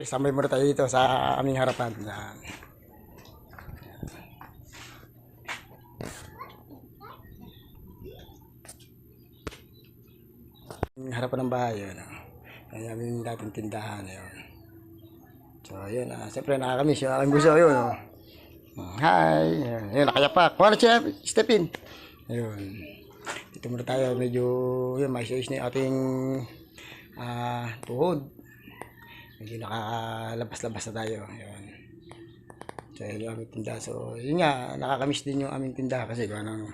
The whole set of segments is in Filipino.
Sambay muna tayo dito sa aming harapan. Yan. Yung harapan ng bahay, yun. yung aming dating tindahan. Yun. So, yun. Ah. Siyempre, nakakamiss yung aking buso. Yun. Oh. Hi. Yun, yun nakayapak. Na siya. Step in. Yun. Dito muna tayo. Medyo, yun, size na yung ating ah, tuhod. Medyo nakakalabas-labas na tayo. Yun. So, yun yung aming tindahan. So, yun nga, nakakamiss din yung aming tindahan kasi kung anong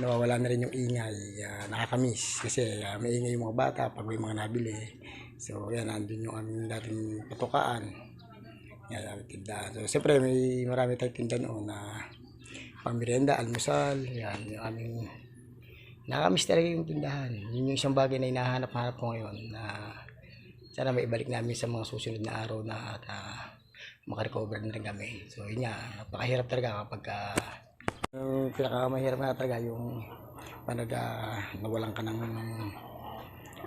nawawala na rin yung ingay. Uh, nakakamiss kasi ah, may ingay yung mga bata pag may mga nabili. So, yan, nandun yung aming dating patukaan. Yan, aming tindahan. So, siyempre, may marami tayong tindahan noon na pangmerienda, almusal, yan, yung aming nakakamiss talaga yung tindahan. Yun yung isang bagay na hinahanap-hanap ko ngayon na sana may ibalik namin sa mga susunod na araw na at uh, makarecover na rin kami. So yun nga, napakahirap talaga kapag uh, yung pinakamahirap nga talaga yung pag uh, nawalan ka ng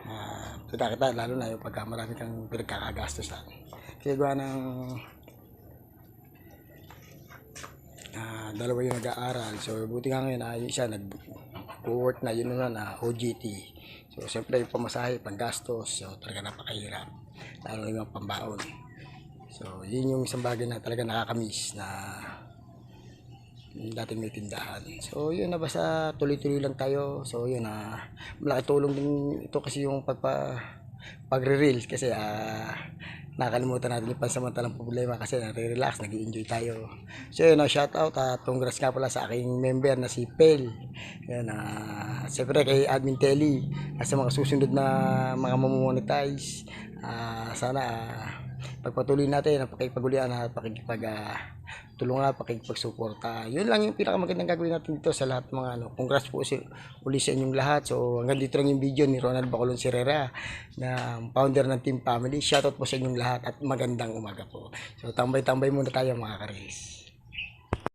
uh, kita lalo na yung pagka marami kang pinagkakagastosan. Kasi gawa ng ah dalawa yung nag-aaral. So, buti nga ngayon, ay isa nag-work na yun na na OGT. So, siyempre yung pamasahe, panggastos. So, talaga napakahirap. Lalo na yung pambaon. So, yun yung isang bagay na talaga nakakamiss na dating may tindahan. So, yun na basta tuloy-tuloy lang tayo. So, yun na malaki tulong din ito kasi yung pagpa pagre-reels kasi ah nakalimutan natin yung pansamantalang problema kasi nare-relax, nag enjoy tayo. So yun, uh, shout out at congrats nga pala sa aking member na si Pel. Yun, uh, siyempre kay Admin Telly at sa mga susunod na mga mamonetize. Uh, sana uh, pagpatuloy natin ang pakipag-ulian at pakikipag uh, tulungan pakikipag-suporta. Yun lang yung pinakamagandang gagawin natin dito sa lahat mga ano. Congrats po si, uli sa inyong lahat. So hanggang dito lang yung video ni Ronald Bacolon Sierra na founder ng Team Family. Shoutout po sa inyong lahat at magandang umaga po. So tambay-tambay muna tayo mga karis.